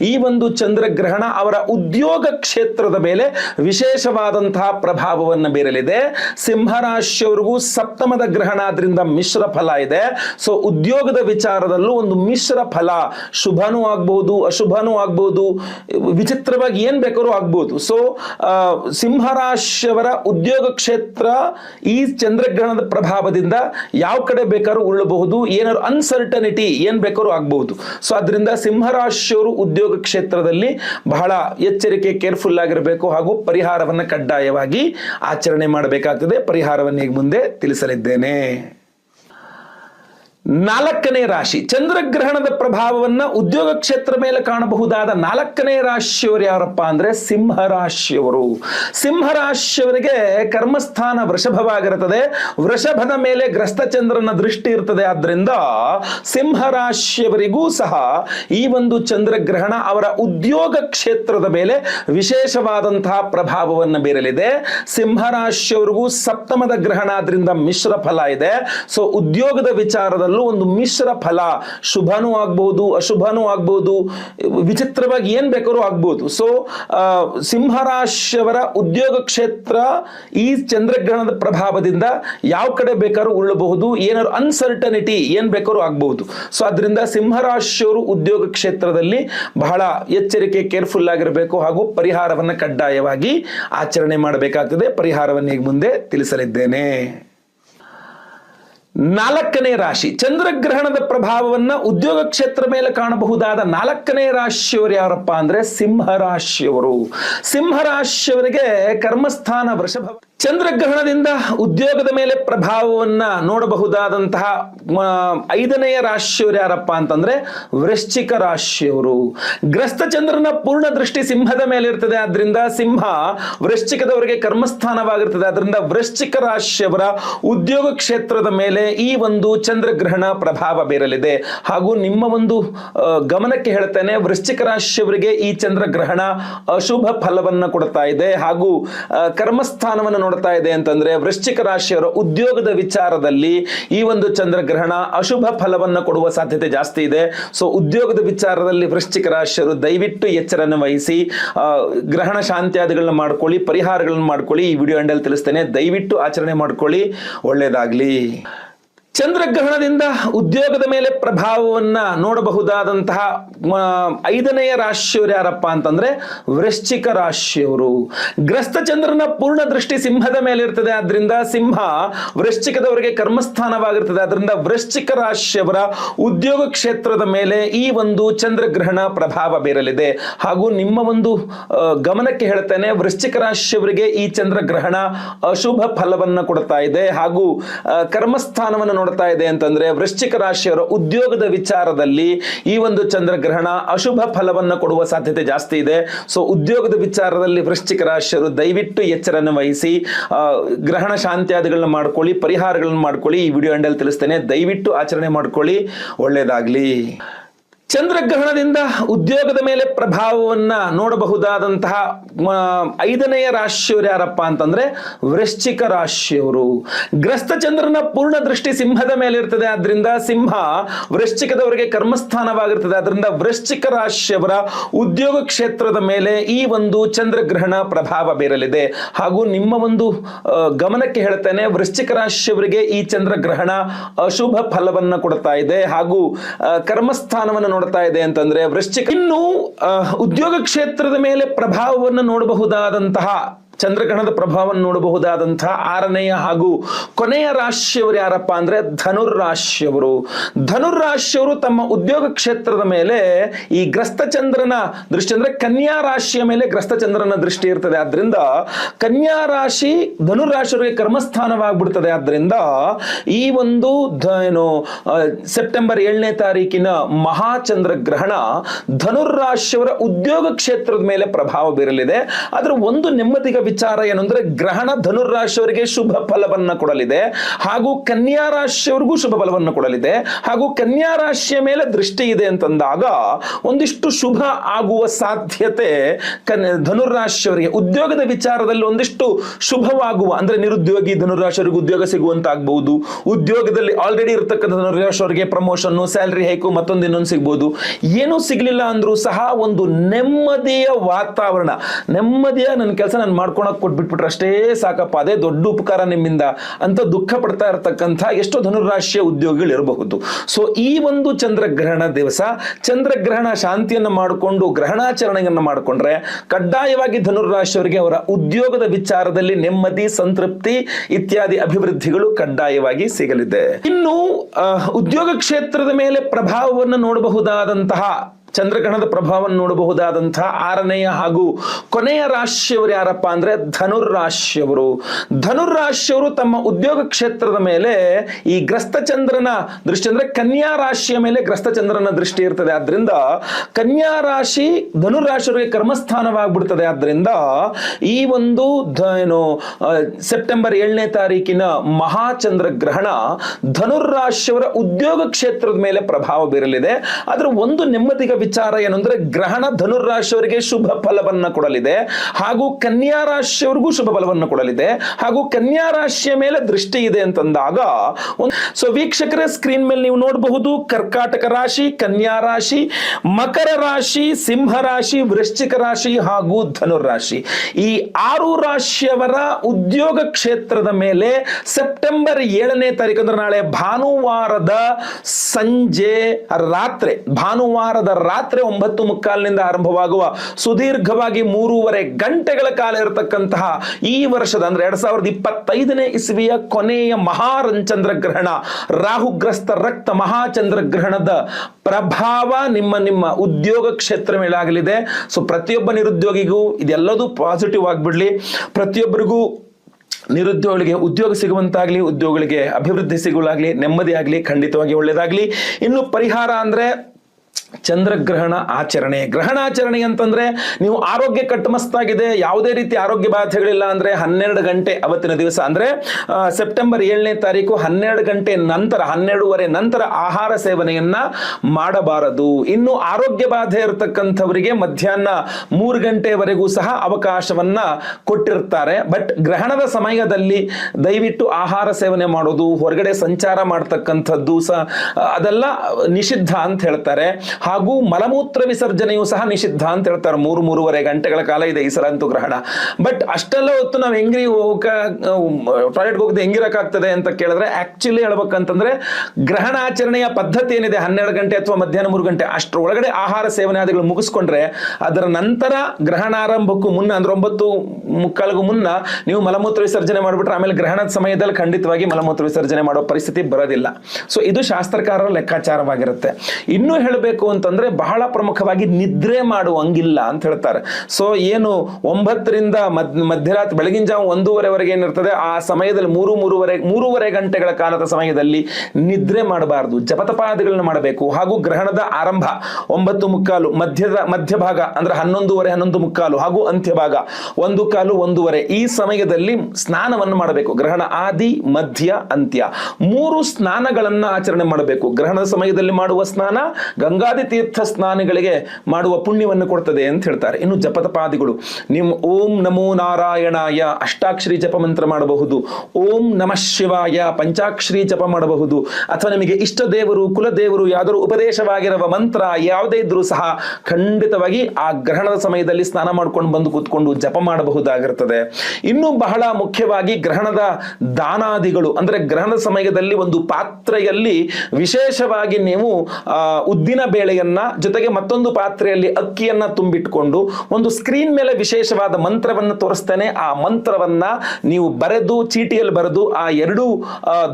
S1: ಈ ಒಂದು ಚಂದ್ರಗ್ರಹಣ ಅವರ ಉದ್ಯೋಗ ಕ್ಷೇತ್ರದ ಮೇಲೆ ವಿಶೇಷವಾದಂತಹ ಪ್ರಭಾವವನ್ನು ಬೀರಲಿದೆ. ಸಿಂಹರಾಶಿಯವರಿಗೂ ಸಪ್ತಮದ ಗ್ರಹಣ ಆದ್ರಿಂದ ಮಿಶ್ರ ಫಲ ಇದೆ. ಸೊ ಉದ್ಯೋಗದ ವಿಚಾರದಲ್ಲೂ ಒಂದು ಮಿಶ್ರ ಫಲ. ಶುಭನೂ ಆಗ್ಬಹುದು ಅಶುಭನೂ ಆಗ್ಬಹುದು ವಿಚಿತ್ರವಾಗಿ ಏನ್ ಬೇಕಾದ್ರೂ ಆಗ್ಬಹುದು ಸೊ ಸಿಂಹರಾಶಿಯವರ ಉದ್ಯೋಗ ಕ್ಷೇತ್ರ ಈ ಚಂದ್ರಗ್ರಹಣದ ಪ್ರಭಾವದಿಂದ ಯಾವ ಕಡೆ ಬೇಕಾದ್ರೂ ಉರುಳಬಹುದು, ಏನಾದ್ರು ಅನ್ಸರ್ಟನಿಟಿ ಏನ್ ಬೇಕಾದ್ರೂ ಆಗ್ಬಹುದು ಸೊ ಅದರಿಂದ ಸಿಂಹರಾಶಿಯವರು ಉದ್ಯೋಗ ಕ್ಷೇತ್ರದಲ್ಲಿ ಬಹಳ ಎಚ್ಚರಿಕೆ ಕೇರ್ಫುಲ್ ಆಗಿರಬೇಕು ಹಾಗೂ ಪರಿಹಾರವನ್ನು ಕಡ್ಡಾಯವಾಗಿ ಆಚರಣೆ ಮಾಡಬೇಕಾಗ್ತದೆ. ಪರಿಹಾರವನ್ನು ಈಗ ಮುಂದೆ ತಿಳಿಸಲಿದ್ದೇನೆ. ನಾಲ್ಕನೇ ರಾಶಿ. ಚಂದ್ರಗ್ರಹಣದ ಪ್ರಭಾವವನ್ನ ಉದ್ಯೋಗ ಕ್ಷೇತ್ರ ಮೇಲೆ ಕಾಣಬಹುದಾದ ನಾಲ್ಕನೇ ರಾಶಿಯವರು ಯಾರಪ್ಪ ಅಂದ್ರೆ ಸಿಂಹರಾಶಿಯವರು. ಸಿಂಹರಾಶಿಯವರಿಗೆ ಸಿಂಹ ರಾಶಿಯವರಿಗೆ ಕರ್ಮಸ್ಥಾನ ವೃಷಭವಾಗಿರುತ್ತದೆ. ವೃಷಭದ ಮೇಲೆ ಗ್ರಸ್ತ ಚಂದ್ರನ ದೃಷ್ಟಿ ಇರ್ತದೆ. ಆದ್ರಿಂದ ಸಿಂಹರಾಶಿಯವರಿಗೂ ಸಹ ಈ ಒಂದು ಚಂದ್ರಗ್ರಹಣ ಅವರ ಉದ್ಯೋಗ ಕ್ಷೇತ್ರದ ಮೇಲೆ ವಿಶೇಷವಾದಂತಹ ಪ್ರಭಾವವನ್ನು ಬೀರಲಿದೆ. ಸಿಂಹರಾಶಿಯವರಿಗೂ ಸಪ್ತಮದ ಗ್ರಹಣ ಆದ್ರಿಂದ ಮಿಶ್ರ ಫಲ ಇದೆ. ಸೊ ಉದ್ಯೋಗದ ವಿಚಾರದಲ್ಲೂ ಒಂದು ಮಿಶ್ರ ಫಲ. ಶುಭನೂ ಆಗ್ಬಹುದು ಅಶುಭನೂ ಆಗ್ಬಹುದು ವಿಚಿತ್ರವಾಗಿ ಏನ್ ಬೇಕಾದ್ರೂ ಆಗ್ಬಹುದು ಸೊ ಸಿಂಹರಾಶಿಯವರ ಉದ್ಯೋಗ ಕ್ಷೇತ್ರ ಈ ಚಂದ್ರಗ್ರಹಣದ ಪ್ರಭಾವದಿಂದ ಯಾವ ಕಡೆ ಬೇಕಾದ್ರೂ ಉರುಳಬಹುದು, ಏನಾದ್ರು ಅನ್ಸರ್ಟನಿಟಿ ಏನ್ ಬೇಕಾದ್ರೂ ಆಗ್ಬಹುದು ಸೊ ಅದರಿಂದ ಸಿಂಹರಾಶಿಯವರು ಉದ್ಯೋಗ ಕ್ಷೇತ್ರದಲ್ಲಿ ಬಹಳ ಎಚ್ಚರಿಕೆ ಕೇರ್ಫುಲ್ ಆಗಿರಬೇಕು ಹಾಗೂ ಪರಿಹಾರವನ್ನು ಕಡ್ಡಾಯವಾಗಿ ಆಚರಣೆ ಮಾಡಬೇಕಾಗ್ತದೆ. ಪರಿಹಾರವನ್ನು ಈಗ ಮುಂದೆ ತಿಳಿಸಲಿದ್ದೇನೆ. ನಾಲ್ಕನೇ ರಾಶಿ. ಚಂದ್ರಗ್ರಹಣದ ಪ್ರಭಾವವನ್ನ ಉದ್ಯೋಗ ಕ್ಷೇತ್ರ ಮೇಲೆ ಕಾಣಬಹುದಾದ ನಾಲ್ಕನೇ ರಾಶಿಯವರು ಯಾರಪ್ಪ ಅಂದ್ರೆ ಸಿಂಹರಾಶಿಯವರು. ಸಿಂಹರಾಶಿಯವರಿಗೆ ಸಿಂಹ ರಾಶಿಯವರಿಗೆ ಕರ್ಮಸ್ಥಾನ ವೃಷಭ ಚಂದ್ರಗ್ರಹಣದಿಂದ ಉದ್ಯೋಗದ ಮೇಲೆ ಪ್ರಭಾವವನ್ನ ನೋಡಬಹುದಾದಂತಹ ಐದನೆಯ ರಾಶಿಯವರು ಯಾರಪ್ಪ ಅಂತಂದ್ರೆ ವೃಶ್ಚಿಕ ರಾಶಿಯವರು. ಗ್ರಸ್ತ ಚಂದ್ರನ ಪೂರ್ಣ ದೃಷ್ಟಿ ಸಿಂಹದ ಮೇಲೆ ಇರ್ತದೆ, ಆದ್ರಿಂದ ಸಿಂಹ ವೃಶ್ಚಿಕದವರಿಗೆ ಕರ್ಮಸ್ಥಾನವಾಗಿರ್ತದೆ, ಆದ್ರಿಂದ ವೃಶ್ಚಿಕ ರಾಶಿಯವರ ಉದ್ಯೋಗ ಕ್ಷೇತ್ರದ ಮೇಲೆ ಈ ಒಂದು ಚಂದ್ರಗ್ರಹಣ ಪ್ರಭಾವ ಬೀರಲಿದೆ. ಹಾಗೂ ನಿಮ್ಮ ಒಂದು ಗಮನಕ್ಕೆ ಹೇಳ್ತೇನೆ, ವೃಶ್ಚಿಕ ರಾಶಿಯವರಿಗೆ ಈ ಚಂದ್ರಗ್ರಹಣ ಅಶುಭ ಫಲವನ್ನ ಕೊಡ್ತಾ ಇದೆ. ಹಾಗೂ ಕರ್ಮಸ್ಥಾನವನ್ನು ನೋಡ್ತಾ ಇದೆ ಅಂತಂದ್ರೆ ವೃಶ್ಚಿಕ ರಾಶಿಯವರ ಉದ್ಯೋಗದ ವಿಚಾರದಲ್ಲಿ ಈ ಒಂದು ಚಂದ್ರಗ್ರಹಣ ಅಶುಭ ಫಲವನ್ನು ಕೊಡುವ ಸಾಧ್ಯತೆ ಜಾಸ್ತಿ ಇದೆ. ಸೊ ಉದ್ಯೋಗದ ವಿಚಾರದಲ್ಲಿ ವೃಶ್ಚಿಕ ರಾಶಿಯರು ದಯವಿಟ್ಟು ಎಚ್ಚರನ್ನು ವಹಿಸಿ ಗ್ರಹಣ ಶಾಂತ್ಯಾದಿಗಳನ್ನ ಮಾಡ್ಕೊಳ್ಳಿ, ಪರಿಹಾರಗಳನ್ನು ಮಾಡ್ಕೊಳ್ಳಿ. ಈ ವಿಡಿಯೋ ಎಂಡಲ್ಲಿ ತಿಳಿಸ್ತೇನೆ. ದಯವಿಟ್ಟು ಆಚರಣೆ ಮಾಡ್ಕೊಳ್ಳಿ. ಒಳ್ಳೇದಾಗ್ಲಿ. ಚಂದ್ರಗ್ರಹಣದಿಂದ ಉದ್ಯೋಗದ ಮೇಲೆ ಪ್ರಭಾವವನ್ನ ನೋಡಬಹುದಾದಂತಹ ಐದನೆಯ ರಾಶಿಯವರು ಯಾರಪ್ಪ ಅಂತಂದ್ರೆ ವೃಶ್ಚಿಕ ರಾಶಿಯವರು. ಗ್ರಸ್ತ ಚಂದ್ರನ ಪೂರ್ಣ ದೃಷ್ಟಿ ಸಿಂಹದ ಮೇಲೆ ಇರ್ತದೆ. ಆದ್ರಿಂದ ಸಿಂಹ ವೃಶ್ಚಿಕದವರಿಗೆ ಕರ್ಮಸ್ಥಾನವಾಗಿರ್ತದೆ. ಆದ್ರಿಂದ ವೃಶ್ಚಿಕ ರಾಶಿಯವರ ಉದ್ಯೋಗ ಕ್ಷೇತ್ರದ ಮೇಲೆ ಈ ಒಂದು ಚಂದ್ರಗ್ರಹಣ ಪ್ರಭಾವ ಬೀರಲಿದೆ. ಹಾಗೂ ನಿಮ್ಮ ಒಂದು ಗಮನಕ್ಕೆ ಹೇಳ್ತೇನೆ ವೃಶ್ಚಿಕ ರಾಶಿಯವರಿಗೆ ಈ ಚಂದ್ರಗ್ರಹಣ ಅಶುಭ ಫಲವನ್ನ ಕೊಡ್ತಾ ಇದೆ. ಹಾಗೂ ಕರ್ಮಸ್ಥಾನವನ್ನು ನೋಡ್ತಾ ಇದೆ ಅಂತಂದ್ರೆ ವೃಶ್ಚಿಕ ರಾಶಿಯವರ ಉದ್ಯೋಗದ ವಿಚಾರದಲ್ಲಿ ಈ ಒಂದು ಚಂದ್ರಗ್ರಹಣ ಅಶುಭ ಫಲವನ್ನು ಕೊಡುವ ಸಾಧ್ಯತೆ ಜಾಸ್ತಿ ಇದೆ. ಸೊ ಉದ್ಯೋಗದ ವಿಚಾರದಲ್ಲಿ ವೃಶ್ಚಿಕ ರಾಶಿಯವರು ದಯವಿಟ್ಟು ಎಚ್ಚರನ್ನು ವಹಿಸಿ ಗ್ರಹಣ ಶಾಂತ್ಯಾದಿಗಳನ್ನ ಮಾಡ್ಕೊಳ್ಳಿ, ಪರಿಹಾರಗಳನ್ನು ಮಾಡ್ಕೊಳ್ಳಿ. ಈ ವಿಡಿಯೋ ಎಂಡಲ್ಲಿ ತಿಳಿಸ್ತೇನೆ. ದಯವಿಟ್ಟು ಆಚರಣೆ ಮಾಡ್ಕೊಳ್ಳಿ. ಒಳ್ಳೇದಾಗ್ಲಿ. ಚಂದ್ರಗ್ರಹಣದಿಂದ ಉದ್ಯೋಗದ ಮೇಲೆ ಪ್ರಭಾವವನ್ನ ನೋಡಬಹುದಾದಂತಹ ಐದನೆಯ ರಾಶಿಯವರು ಯಾರಪ್ಪ ಅಂತಂದ್ರೆ ವೃಶ್ಚಿಕ ರಾಶಿಯವರು. ಗ್ರಸ್ತ ಚಂದ್ರನ ಪೂರ್ಣ ದೃಷ್ಟಿ ಸಿಂಹದ ಮೇಲೆ ಇರ್ತದೆ, ಆದ್ರಿಂದ ಸಿಂಹ ವೃಶ್ಚಿಕದವರಿಗೆ ಕರ್ಮಸ್ಥಾನವಾಗಿರ್ತದೆ, ಆದ್ರಿಂದ ವೃಶ್ಚಿಕ ರಾಶಿಯವರ ಉದ್ಯೋಗ ಕ್ಷೇತ್ರದ ಮೇಲೆ ಈ ಒಂದು ಚಂದ್ರಗ್ರಹಣ ಪ್ರಭಾವ ಬೀರಲಿದೆ. ಹಾಗೂ ನಿಮ್ಮ ಒಂದು ಗಮನಕ್ಕೆ ಹೇಳ್ತೇನೆ, ವೃಶ್ಚಿಕ ರಾಶಿಯವರಿಗೆ ಈ ಚಂದ್ರಗ್ರಹಣ, ಅಶುಭ ಫಲವನ್ನ ಕೊಡ್ತಾ ಇದೆ. ಹಾಗೂ ಕರ್ಮಸ್ಥಾನವನ್ನು ನೋಡ್ತಾ ಇದೆ ಅಂತಂದ್ರೆ ವೃಶ್ಚಿಕ. ಇನ್ನು ಉದ್ಯೋಗ ಕ್ಷೇತ್ರದ ಮೇಲೆ ಪ್ರಭಾವವನ್ನು ನೋಡಬಹುದಾದಂತಹ ಚಂದ್ರಗ್ರಹಣದ ಪ್ರಭಾವವನ್ನು ನೋಡಬಹುದಾದಂತಹ ಆರನೆಯ ಹಾಗೂ ಕೊನೆಯ ರಾಶಿಯವರು ಯಾರಪ್ಪ ಅಂದ್ರೆ ಧನುರ್ ಧನುರ್ರಾಶಿಯವರು ಧನುರ್ ರಾಶಿಯವರು ತಮ್ಮ ಉದ್ಯೋಗ ಕ್ಷೇತ್ರದ ಮೇಲೆ ಈ ಗ್ರಸ್ತ ಚಂದ್ರನ ದೃಷ್ಟಿ ಅಂದ್ರೆ ಕನ್ಯಾ ರಾಶಿಯ ಮೇಲೆ ಗ್ರಸ್ತ ಚಂದ್ರನ ದೃಷ್ಟಿ ಇರ್ತದೆ. ಆದ್ರಿಂದ ಕನ್ಯಾ ರಾಶಿ ಧನುರಾಶಿಯವರಿಗೆ ಕರ್ಮಸ್ಥಾನವಾಗ್ಬಿಡ್ತದೆ. ಆದ್ರಿಂದ ಈ ಒಂದು ಏನು ಸೆಪ್ಟೆಂಬರ್ ಏಳನೇ ತಾರೀಕಿನ ಮಹಾಚಂದ್ರ ಗ್ರಹಣ ಧನುರ್ ರಾಶಿಯವರ ಉದ್ಯೋಗ ಕ್ಷೇತ್ರದ ಮೇಲೆ ಪ್ರಭಾವ ಬೀರಲಿದೆ. ಅದರ ಒಂದು ನೆಮ್ಮದಿಗ ವಿಚಾರ ಏನಂದ್ರೆ ಗ್ರಹಣ ಧನುರಾಶಿಯವರಿಗೆ ಶುಭ ಫಲವನ್ನ ಕೊಡಲಿದೆ ಹಾಗೂ ಕನ್ಯಾ ರಾಶಿಯವರಿಗೂ ಶುಭ ಫಲವನ್ನು ಕೊಡಲಿದೆ ಹಾಗೂ ಕನ್ಯಾ ರಾಶಿಯ ಮೇಲೆ ದೃಷ್ಟಿ ಇದೆ ಅಂತಂದಾಗ ಒಂದಿಷ್ಟು ಶುಭ ಆಗುವ ಸಾಧ್ಯತೆ ಕನ್ ಧನುರ್ ರಾಶಿಯವರಿಗೆ ಉದ್ಯೋಗದ ವಿಚಾರದಲ್ಲಿ ಒಂದಿಷ್ಟು ಶುಭವಾಗುವ, ಅಂದ್ರೆ ನಿರುದ್ಯೋಗಿ ಧನುರಾಶಿಯವರಿಗೆ ಉದ್ಯೋಗ ಸಿಗುವಂತ ಆಗ್ಬಹುದು ಉದ್ಯೋಗದಲ್ಲಿ ಆಲ್ರೆಡಿ ಇರತಕ್ಕಂಥ ಧನುರಾಶಿಯವರಿಗೆ ಪ್ರಮೋಷನ್ ಸ್ಯಾಲರಿ ಹೈಕು ಮತ್ತೊಂದು ಇನ್ನೊಂದು ಸಿಗ್ಬೋದು. ಏನೂ ಸಿಗ್ಲಿಲ್ಲ ಅಂದ್ರೂ ಸಹ ಒಂದು ನೆಮ್ಮದಿಯ ವಾತಾವರಣ, ನೆಮ್ಮದಿಯ ನನ್ನ ಕೆಲಸ ನಾನು ಮಾಡ್ಕೊಳಕ್ ಕೊಟ್ಬಿಟ್ಬಿಟ್ರೆ ಅಷ್ಟೇ ಸಾಕಪ್ಪ. ಅದೇ ದೊಡ್ಡ ಉಪಕಾರ ನಿಮ್ಮಿಂದ ಅಂತ ದುಃಖ ಪಡ್ತಾ ಇರತಕ್ಕಂಥ ಎಷ್ಟೋ ಧನುರಾಶಿಯ ಉದ್ಯೋಗಿಗಳು ಇರಬಹುದು. ಸೊ ಈ ಒಂದು ಚಂದ್ರಗ್ರಹಣ ದಿವಸ ಚಂದ್ರಗ್ರಹಣ ಶಾಂತಿಯನ್ನು ಮಾಡಿಕೊಂಡು ಗ್ರಹಣಾಚರಣೆಯನ್ನು ಮಾಡಿಕೊಂಡ್ರೆ ಕಡ್ಡಾಯವಾಗಿ ಧನುರಾಶಿಯವರಿಗೆ ಅವರ ಉದ್ಯೋಗದ ವಿಚಾರದಲ್ಲಿ ನೆಮ್ಮದಿ, ಸಂತೃಪ್ತಿ ಇತ್ಯಾದಿ ಅಭಿವೃದ್ಧಿಗಳು ಕಡ್ಡಾಯವಾಗಿ ಸಿಗಲಿದೆ. ಇನ್ನು ಉದ್ಯೋಗ ಕ್ಷೇತ್ರದ ಮೇಲೆ ಪ್ರಭಾವವನ್ನು ನೋಡಬಹುದಾದಂತಹ ಚಂದ್ರಗ್ರಹಣದ ಪ್ರಭಾವವನ್ನು ನೋಡಬಹುದಾದಂತಹ ಆರನೆಯ ಹಾಗೂ ಕೊನೆಯ ರಾಶಿಯವರು ಯಾರಪ್ಪ ಅಂದ್ರೆ ಧನುರ್ ರಾಶಿಯವರು ಧನುರ್ ರಾಶಿಯವರು ತಮ್ಮ ಉದ್ಯೋಗ ಕ್ಷೇತ್ರದ ಮೇಲೆ ಈ ಗ್ರಸ್ತ ಚಂದ್ರನ ದೃಷ್ಟಿ ಅಂದ್ರೆ ಕನ್ಯಾ ರಾಶಿಯ ಮೇಲೆ ಗ್ರಸ್ತ ಚಂದ್ರನ ದೃಷ್ಟಿ ಇರ್ತದೆ. ಆದ್ರಿಂದ ಕನ್ಯಾ ರಾಶಿ ಧನುರ್ ರಾಶಿಯವರಿಗೆ ಕರ್ಮಸ್ಥಾನವಾಗ್ಬಿಡ್ತದೆ. ಆದ್ರಿಂದ ಈ ಒಂದು ಏನು ಸೆಪ್ಟೆಂಬರ್ ಏಳನೇ ತಾರೀಕಿನ ಮಹಾಚಂದ್ರ ಗ್ರಹಣ ಧನುರ್ ರಾಶಿಯವರ ಉದ್ಯೋಗ ಕ್ಷೇತ್ರದ ಮೇಲೆ ಪ್ರಭಾವ ಬೀರಲಿದೆ. ಅದರ ಒಂದು ನೆಮ್ಮದಿಗ ವಿಚಾರ ಏನಂದ್ರೆ ಗ್ರಹಣ ಧನುರಾಶಿಯವರಿಗೆ ಶುಭ ಫಲವನ್ನ ಕೊಡಲಿದೆ ಹಾಗೂ ಕನ್ಯಾ ರಾಶಿಯವರಿಗೂ ಶುಭ ಫಲವನ್ನು ಕೊಡಲಿದೆ ಹಾಗೂ ಕನ್ಯಾ ರಾಶಿಯ ಮೇಲೆ ದೃಷ್ಟಿ ಇದೆ ಅಂತಂದಾಗ ಸೊ ವೀಕ್ಷಕರ ಸ್ಕ್ರೀನ್ ಮೇಲೆ ನೀವು ನೋಡಬಹುದು ಕರ್ಕಾಟಕ ರಾಶಿ, ಕನ್ಯಾ ರಾಶಿ, ಮಕರ ರಾಶಿ, ಸಿಂಹ ರಾಶಿ, ವೃಶ್ಚಿಕ ರಾಶಿ ಹಾಗೂ ಧನುರಾಶಿ ರಾಶಿ ಈ ಆರು ರಾಶಿಯವರ ಉದ್ಯೋಗ ಕ್ಷೇತ್ರದ ಮೇಲೆ ಸೆಪ್ಟೆಂಬರ್ ಏಳನೇ ತಾರೀಕು ಅಂದ್ರೆ ನಾಳೆ ಭಾನುವಾರದ ಸಂಜೆ ರಾತ್ರಿ ಭಾನುವಾರದ ರಾತ್ರಿ ಒಂಬತ್ತು ಮುಕ್ಕಾಲಿನಿಂದ ಆರಂಭವಾಗುವ ಸುದೀರ್ಘವಾಗಿ ಮೂರುವರೆ ಗಂಟೆಗಳ ಕಾಲ ಇರತಕ್ಕಂತಹ ಈ ವರ್ಷದ ಅಂದ್ರೆ ಎರಡ್ ಸಾವಿರದ ಇಪ್ಪತ್ತೈದನೇ ಇಸ್ವಿಯ ಕೊನೆಯ ಮಹಾರಂಚಂದ್ರ ಗ್ರಹಣ, ರಾಹುಗ್ರಸ್ತ ರಕ್ತ ಮಹಾಚಂದ್ರ ಗ್ರಹಣದ ಪ್ರಭಾವ ನಿಮ್ಮ ನಿಮ್ಮ ಉದ್ಯೋಗ ಕ್ಷೇತ್ರ ಮೇಲಾಗಲಿದೆ. ಸೊ ಪ್ರತಿಯೊಬ್ಬ ನಿರುದ್ಯೋಗಿಗೂ ಇದೆಲ್ಲದೂ ಪಾಸಿಟಿವ್ ಆಗಿಬಿಡ್ಲಿ. ಪ್ರತಿಯೊಬ್ಬರಿಗೂ ನಿರುದ್ಯೋಗಿಗೆ ಉದ್ಯೋಗ ಸಿಗುವಂತಾಗಲಿ, ಉದ್ಯೋಗಗಳಿಗೆ ಅಭಿವೃದ್ಧಿ ಸಿಗುವಾಗಲಿ ನೆಮ್ಮದಿ ಆಗಲಿ ಖಂಡಿತವಾಗಿ ಒಳ್ಳೆಯದಾಗಲಿ. ಇನ್ನು ಪರಿಹಾರ ಅಂದ್ರೆ ಚಂದ್ರಗ್ರಹಣ ಆಚರಣೆ. ಗ್ರಹಣಾಚರಣೆ ಅಂತಂದ್ರೆ ನೀವು ಆರೋಗ್ಯ ಕಟ್ಟಮಸ್ತಾಗಿದೆ, ಯಾವುದೇ ರೀತಿ ಆರೋಗ್ಯ ಬಾಧೆಗಳಿಲ್ಲ ಅಂದ್ರೆ ಹನ್ನೆರಡು ಗಂಟೆ ಅವತ್ತಿನ ದಿವಸ ಅಂದ್ರೆ ಸೆಪ್ಟೆಂಬರ್ ಏಳನೇ ತಾರೀಕು ಹನ್ನೆರಡು ಗಂಟೆ ನಂತರ, ಹನ್ನೆರಡೂವರೆ ನಂತರ ಆಹಾರ ಸೇವನೆಯನ್ನ ಮಾಡಬಾರದು. ಇನ್ನು ಆರೋಗ್ಯ ಬಾಧೆ ಇರತಕ್ಕಂಥವರಿಗೆ ಮಧ್ಯಾಹ್ನ ಮೂರು ಗಂಟೆವರೆಗೂ ಸಹ ಅವಕಾಶವನ್ನ ಕೊಟ್ಟಿರ್ತಾರೆ. ಬಟ್ ಗ್ರಹಣದ ಸಮಯದಲ್ಲಿ ದಯವಿಟ್ಟು ಆಹಾರ ಸೇವನೆ ಮಾಡೋದು, ಹೊರಗಡೆ ಸಂಚಾರ ಮಾಡ್ತಕ್ಕಂಥದ್ದು ಸಹ, ಅದೆಲ್ಲ ನಿಷಿದ್ಧ ಅಂತ ಹೇಳ್ತಾರೆ. ಹಾಗೂ ಮಲಮೂತ್ರ ವಿಸರ್ಜನೆಯೂ ಸಹ ನಿಷಿದ್ಧ ಅಂತ ಹೇಳ್ತಾರೆ. ಮೂರು, ಮೂರುವರೆ ಗಂಟೆಗಳ ಕಾಲ ಇದೆ ಈ ಸಲ ಅಂತೂ ಗ್ರಹಣ. ಬಟ್ ಅಷ್ಟೆಲ್ಲ ಹೊತ್ತು ನಾವು ಹೆಂಗ್ರಿ ಹೋಗ ಟಾಯ್ಲೆಟ್ಗೆ ಹೋಗದೆ ಹೆಂಗಿರಕ್ಕಾಗ್ತದೆ ಅಂತ ಕೇಳಿದ್ರೆ ಆಕ್ಚುಲಿ ಹೇಳ್ಬೇಕಂತಂದ್ರೆ ಗ್ರಹಣಾಚರಣೆಯ ಪದ್ಧತಿ ಏನಿದೆ? ಹನ್ನೆರಡು ಗಂಟೆ ಅಥವಾ ಮಧ್ಯಾಹ್ನ ಮೂರು ಗಂಟೆ ಅಷ್ಟರ ಒಳಗಡೆ ಆಹಾರ ಸೇವನಾದಿಗಳು ಮುಗಿಸ್ಕೊಂಡ್ರೆ ಅದರ ನಂತರ ಗ್ರಹಣಾರಂಭಕ್ಕೂ ಮುನ್ನ ಅಂದ್ರೆ ಒಂಬತ್ತು ಮುಕ್ಕಾಲಿಗೂ ಮುನ್ನ ನೀವು ಮಲಮೂತ್ರ ವಿಸರ್ಜನೆ ಮಾಡಿಬಿಟ್ರೆ ಆಮೇಲೆ ಗ್ರಹಣದ ಸಮಯದಲ್ಲಿ ಖಂಡಿತವಾಗಿ ಮಲಮೂತ್ರ ವಿಸರ್ಜನೆ ಮಾಡೋ ಪರಿಸ್ಥಿತಿ ಬರೋದಿಲ್ಲ. ಸೊ ಇದು ಶಾಸ್ತ್ರಕಾರರ ಲೆಕ್ಕಾಚಾರವಾಗಿರುತ್ತೆ. ಇನ್ನೂ ಹೇಳಬೇಕು ಅಂತಂದ್ರೆ ಬಹಳ ಪ್ರಮುಖವಾಗಿ ನಿದ್ರೆ ಮಾಡುವಂಗಿಲ್ಲ ಅಂತ ಹೇಳ್ತಾರೆ. ಸೊ ಏನು ಒಂಬತ್ತರಿಂದ ಮದ್, ಮಧ್ಯರಾತ್ರಿ, ಬೆಳಗಿನ ಜಾವ ಒಂದೂವರೆವರೆಗೆ ಏನಿರ್ತದೆ, ಆ ಸಮಯದಲ್ಲಿ ಮೂರು, ಮೂರುವರೆ ಮೂರುವರೆ ಗಂಟೆಗಳ ಕಾಲದ ಸಮಯದಲ್ಲಿ ನಿದ್ರೆ ಮಾಡಬಾರದು. ಜಪತಪಾದಿಗಳನ್ನ ಮಾಡಬೇಕು. ಹಾಗೂ ಗ್ರಹಣದ ಆರಂಭ, ಒಂಬತ್ತು ಮುಕ್ಕಾಲು, ಮಧ್ಯದ, ಮಧ್ಯಭಾಗ, ಅಂದ್ರೆ ಹನ್ನೊಂದುವರೆ, ಹನ್ನೊಂದು ಮುಕ್ಕಾಲು, ಹಾಗೂ ಅಂತ್ಯಭಾಗ, ಒಂದು ಕಾಲು, ಒಂದೂವರೆ. ಈ ಸಮಯದಲ್ಲಿ ಸ್ನಾನವನ್ನು ಮಾಡಬೇಕು. ಗ್ರಹಣ ಆದಿ, ಮಧ್ಯ, ಅಂತ್ಯ. ಮೂರು ಸ್ನಾನಗಳನ್ನು ಆಚರಣೆ ಮಾಡಬೇಕು. ಗ್ರಹಣದ ಸಮಯದಲ್ಲಿ ಮಾಡುವ ಸ್ನಾನ ಗಂಗಾದಿ ತೀರ್ಥ ಸ್ನಾನಗಳಿಗೆ ಮಾಡುವ ಪುಣ್ಯವನ್ನು ಕೊಡ್ತದೆ ಅಂತ ಹೇಳ್ತಾರೆ. ಇನ್ನು ಜಪತಪಾದಿಗಳು ನಿಮ್ ಓಂ ನಮೋ ನಾರಾಯಣಾಯ ಅಷ್ಟಾಕ್ಷರಿ ಜಪ ಮಂತ್ರ ಮಾಡಬಹುದು. ಓಂ ನಮಃ ಶಿವಾಯ ಪಂಚಾಕ್ಷರಿ ಜಪ ಮಾಡಬಹುದು. ಅಥವಾ ನಿಮಗೆ ಇಷ್ಟ ದೇವರು ಕುಲದೇವರು ಯಾವ್ದಾದ್ರು ಉಪದೇಶವಾಗಿರುವ ಮಂತ್ರ ಯಾವುದೇ ಇದ್ರೂ ಸಹ ಖಂಡಿತವಾಗಿ ಆ ಗ್ರಹಣದ ಸಮಯದಲ್ಲಿ ಸ್ನಾನ ಮಾಡ್ಕೊಂಡು ಬಂದು ಕೂತ್ಕೊಂಡು ಜಪ ಮಾಡಬಹುದಾಗಿರ್ತದೆ. ಇನ್ನು ಬಹಳ ಮುಖ್ಯವಾಗಿ ಗ್ರಹಣದ ದಾನಾದಿಗಳು. ಅಂದ್ರೆ ಗ್ರಹಣದ ಸಮಯದಲ್ಲಿ ಒಂದು ಪಾತ್ರೆಯಲ್ಲಿ ವಿಶೇಷವಾಗಿ ನೀವು ಉದ್ದಿನ ಉದ್ದಿನ ಬೇಳೆಯನ್ನ ಜೊತೆಗೆ ಮತ್ತೊಂದು ಪಾತ್ರೆಯಲ್ಲಿ ಅಕ್ಕಿಯನ್ನ ತುಂಬಿಟ್ಕೊಂಡು ಒಂದು ಸ್ಕ್ರೀನ್ ಮೇಲೆ ವಿಶೇಷವಾದ ಮಂತ್ರವನ್ನು ತೋರಿಸ್ತೇನೆ. ಆ ಮಂತ್ರವನ್ನ ನೀವು ಬರೆದು, ಚೀಟಿಯಲ್ಲಿ ಬರೆದು, ಆ ಎರಡು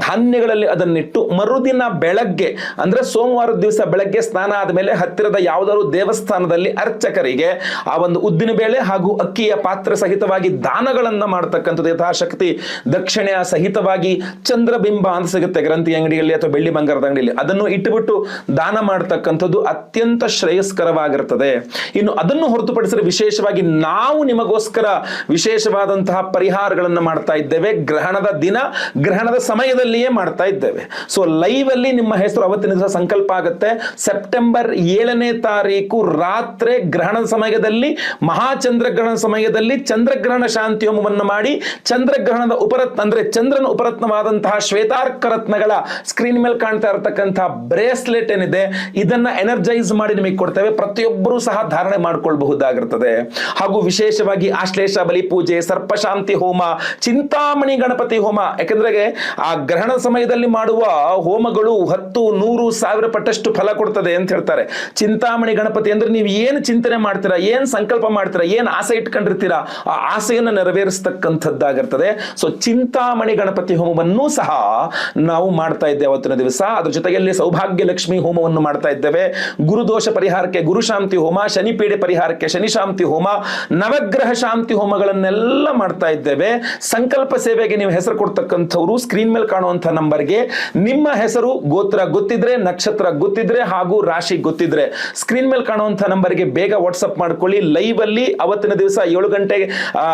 S1: ಧಾನ್ಯಗಳಲ್ಲಿ ಅದನ್ನಿಟ್ಟು ಮರುದಿನ ಬೆಳಗ್ಗೆ, ಅಂದ್ರೆ ಸೋಮವಾರದ ದಿವಸ ಬೆಳಗ್ಗೆ ಸ್ನಾನ ಆದಮೇಲೆ ಹತ್ತಿರದ ಯಾವುದಾದ್ರು ದೇವಸ್ಥಾನದಲ್ಲಿ ಅರ್ಚಕರಿಗೆ ಆ ಒಂದು ಉದ್ದಿನ ಬೇಳೆ ಹಾಗೂ ಅಕ್ಕಿಯ ಪಾತ್ರೆ ಸಹಿತವಾಗಿ ದಾನಗಳನ್ನ ಮಾಡತಕ್ಕಂಥದ್ದು ಯಥಾಶಕ್ತಿ, ದಕ್ಷಿಣೆಯ ಸಹಿತವಾಗಿ ಚಂದ್ರಬಿಂಬ ಅಂತ ಸಿಗುತ್ತೆ ಗ್ರಂಥಿ ಅಂಗಡಿಯಲ್ಲಿ ಅಥವಾ ಬೆಳ್ಳಿ ಬಂಗಾರದ ಅಂಗಡಿಯಲ್ಲಿ. ಅದನ್ನು ಇಟ್ಟುಬಿಟ್ಟು ದಾನ ಮಾಡ್ತಕ್ಕಂಥದ್ದು ಅತ್ಯಂತ ಶ್ರೇಯಸ್ಕರವಾಗಿರ್ತದೆ ಇನ್ನು ಅದನ್ನು ಹೊರತುಪಡಿಸಿದ್ರೆ ವಿಶೇಷವಾಗಿ ನಾವು ನಿಮಗೋಸ್ಕರ ವಿಶೇಷವಾದಂತಹ ಪರಿಹಾರಗಳನ್ನು ಮಾಡ್ತಾ ಇದ್ದೇವೆ. ಗ್ರಹಣದ ದಿನ, ಗ್ರಹಣದ ಸಮಯದಲ್ಲಿಯೇ ಮಾಡ್ತಾ ಇದ್ದೇವೆ. ಸೊ ಲೈವ್ ಅಲ್ಲಿ ನಿಮ್ಮ ಹೆಸರು ಅವತ್ತಿನ ದಿವಸ ಸಂಕಲ್ಪ ಆಗುತ್ತೆ. ಸೆಪ್ಟೆಂಬರ್ ಏಳನೇ ತಾರೀಕು ರಾತ್ರಿ ಗ್ರಹಣದ ಸಮಯದಲ್ಲಿ ಮಹಾಚಂದ್ರಗ್ರಹಣ ಸಮಯದಲ್ಲಿ ಚಂದ್ರಗ್ರಹಣ ಶಾಂತಿ ಹೋಮವನ್ನು ಮಾಡಿ, ಚಂದ್ರಗ್ರಹಣದ ಉಪರತ್ನ, ಅಂದ್ರೆ ಚಂದ್ರನ ಉಪರತ್ನವಾದಂತಹ ಶ್ವೇತಾರ್ಕ ರತ್ನಗಳ ಸ್ಕ್ರೀನ್ ಮೇಲೆ ಕಾಣ್ತಾ ಇರತಕ್ಕಂತಹ ಬ್ರೇಸ್ಲೆಟ್ ಏನಿದೆ, ಇದನ್ನ ಎನರ್ಜೈಸ್ ಮಾಡಿ ನಿಮಗೆ ಕೊಡ್ತೇವೆ. ಪ್ರತಿಯೊಬ್ಬರೂ ಸಹ ಧಾರಣೆ ಮಾಡ್ಕೊಳ್ಬಹುದಾಗಿರ್ತದೆ. ಹಾಗೂ ವಿಶೇಷವಾಗಿ ಆಶ್ಲೇಷ, ಬಲಿ ಪೂಜೆ ಸರ್ಪಶಾಂತಿ ಹೋಮ, ಚಿಂತಾಮಣಿ ಗಣಪತಿ ಹೋಮ. ಯಾಕೆಂದ್ರೆ ಆ ಗ್ರಹಣ ಸಮಯದಲ್ಲಿ ಮಾಡುವ ಹೋಮಗಳು ಹತ್ತು, ನೂರು ಸಾವಿರ ಪಟ್ಟಷ್ಟು ಫಲ ಕೊಡ್ತದೆ ಅಂತ ಹೇಳ್ತಾರೆ. ಚಿಂತಾಮಣಿ ಗಣಪತಿ ಅಂದ್ರೆ ನೀವು ಏನು ಚಿಂತನೆ ಮಾಡ್ತೀರಾ, ಏನು ಸಂಕಲ್ಪ ಮಾಡ್ತೀರಾ, ಏನು ಆಸೆ ಇಟ್ಕೊಂಡಿರ್ತೀರಾ, ಆ ಆಸೆಯನ್ನು ನೆರವೇರಿಸ್ತಕ್ಕಂಥದ್ದಾಗಿರ್ತದೆ. ಸೊ ಚಿಂತಾಮಣಿ ಗಣಪತಿ ಹೋಮವನ್ನು ಸಹ ನಾವು ಮಾಡ್ತಾ ಇದ್ದೇವೆ ಅವತ್ತಿನ ದಿವಸ. ಅದ್ರ ಜೊತೆಯಲ್ಲಿ ಸೌಭಾಗ್ಯ ಲಕ್ಷ್ಮಿ ಹೋಮವನ್ನು ಮಾಡ್ತಾ ಇದ್ದೇವೆ. ಗುರುದೋಷ ಪರಿಹಾರಕ್ಕೆ ಗುರು ಶಾಂತಿ ಹೋಮ ಶನಿಪೀಡೆ ಪರಿಹಾರಕ್ಕೆ ಶನಿ ಶಾಂತಿ ಹೋಮ, ನವಗ್ರಹ ಶಾಂತಿ ಹೋಮಗಳನ್ನೆಲ್ಲ ಮಾಡ್ತಾ ಇದ್ದೇವೆ. ಸಂಕಲ್ಪ ಸೇವೆಗೆ ನೀವು ಹೆಸರು ಕೊಡ್ತಕ್ಕಂಥವ್ರು ಸ್ಕ್ರೀನ್ ಮೇಲೆ ಕಾಣುವಂಥ ನಂಬರ್ಗೆ ನಿಮ್ಮ ಹೆಸರು, ಗೋತ್ರ ಗೊತ್ತಿದ್ರೆ, ನಕ್ಷತ್ರ ಗೊತ್ತಿದ್ರೆ ಹಾಗೂ ರಾಶಿ ಗೊತ್ತಿದ್ರೆ. ಸ್ಕ್ರೀನ್ ಮೇಲೆ ಕಾಣುವಂಥ ನಂಬರ್ಗೆ ಬೇಗ ವಾಟ್ಸಪ್ ಮಾಡ್ಕೊಳ್ಳಿ. ಲೈವ್ ಅಲ್ಲಿ ಅವತ್ತಿನ ದಿವಸ ಏಳು ಗಂಟೆಗೆ